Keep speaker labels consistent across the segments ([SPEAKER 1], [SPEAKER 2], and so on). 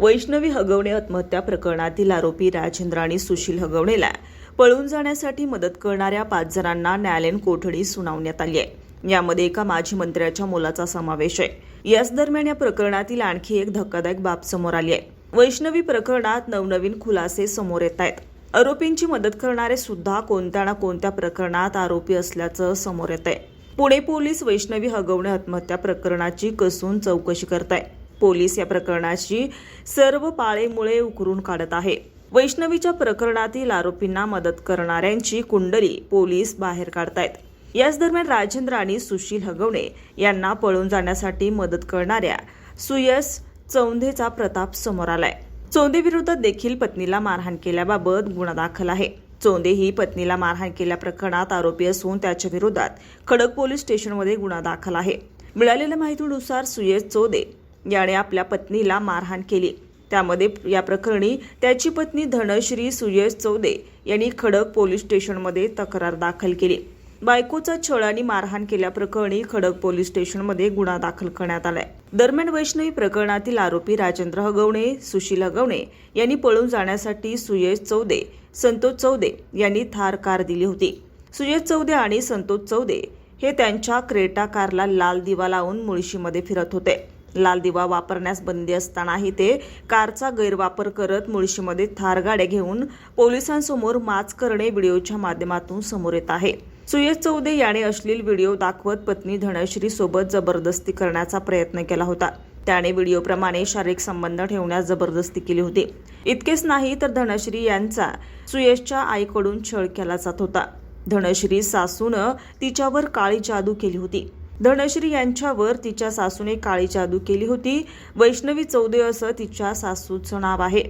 [SPEAKER 1] वैष्णवी हगवणे आत्महत्या प्रकरणातील आरोपी राजेंद्र आणि सुशील हगवणेला पळून जाण्यासाठी मदत करणाऱ्या पाच जणांना न्यायालयीन कोठडी सुनावण्यात आली आहे. यामध्ये एका माजी मंत्र्याच्या मुलाचा समावेश आहे. याच दरम्यान या प्रकरणातील आणखी एक धक्कादायक बाब समोर आली आहे. वैष्णवी प्रकरणात नवनवीन खुलासे समोर येत आहेत. आरोपींची मदत करणारे सुद्धा कोणत्या ना कोणत्या प्रकरणात आरोपी असल्याचं समोर येत आहे. पुणे पोलीस वैष्णवी हगवणे आत्महत्या प्रकरणाची कसून चौकशी करत आहे पोलीस या प्रकरणाची सर्व पाळेमुळे उकरून काढत आहे. वैष्णवीच्या प्रकरणातील आरोपींना मदत करणाऱ्यांची कुंडली पोलीस बाहेर काढतायत. याच दरम्यान राजेंद्र आणि सुशील हगवणे यांना पळून जाण्यासाठी मदत करणाऱ्या सुयस चौंधेचा प्रताप समोर आलाय. चौंधे विरुद्ध देखील पत्नीला मारहाण केल्याबाबत गुन्हा दाखल आहे. चोंदे ही पत्नीला मारहाण केल्या प्रकरणात आरोपी असून त्याच्या विरोधात खडक पोलीस स्टेशनमध्ये गुन्हा दाखल आहे. मिळालेल्या माहितीनुसार सुयश चोदे याने आपल्या पत्नीला मारहाण केली. त्यामध्ये या प्रकरणी त्याची पत्नी धनश्री सुयश चौदे यांनी खडक पोलीस स्टेशनमध्ये तक्रार दाखल केली. बायकोचा छळ आणि मारहाण केल्याप्रकरणी खडक पोलीस स्टेशनमध्ये गुन्हा दाखल करण्यात आलाय. दरम्यान वैष्णवी प्रकरणातील आरोपी राजेंद्र हगवणे सुशील हगवणे यांनी पळून जाण्यासाठी सुयश चौदे संतोष चौदे यांनी थार कार दिली होती. सुयश चौदे आणि संतोष चौदे हे त्यांच्या क्रेटा कारला लाल दिवा लावून मुळशीमध्ये फिरत होते. लाल दिवा वापरण्यास बंदी असतानाही ते कारचा गैरवापर करत मुळशीमध्ये थार गाड्या घेऊन पोलिसांसमोर माच करणे व्हिडिओच्या माध्यमातून समोर येत आहे. सुयश चौदे याने अश्लील व्हिडिओ दाखवत पत्नी धनश्री सोबत जबरदस्ती करण्याचा प्रयत्न केला होता. त्याने व्हिडिओप्रमाणे शारीरिक संबंध ठेवण्यास जबरदस्ती केली होती. इतकेच नाही तर धनश्री यांचा सुयशच्या आईकडून छळ केला जात होता. धनश्री सासूनं तिच्यावर काळी जादू केली होती. धनश्री यांच्यावर तिच्या सासूने काळी जादू केली होती. वैष्णवी चौदे असं तिच्या सासूचं नाव आहे.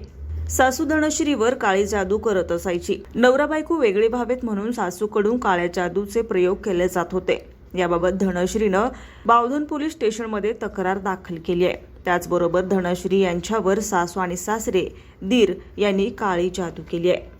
[SPEAKER 1] सासू धनश्रीवर काळी जादू करत असायची. नवरा बायको वेगळे व्हावेत म्हणून सासूकडून काळ्या जादूचे प्रयोग केले जात होते. याबाबत धनश्रीनं बावधन पोलीस स्टेशनमध्ये तक्रार दाखल केली आहे. त्याचबरोबर धनश्री यांच्यावर सासू आणि सासरे दीर यांनी काळी जादू केली आहे.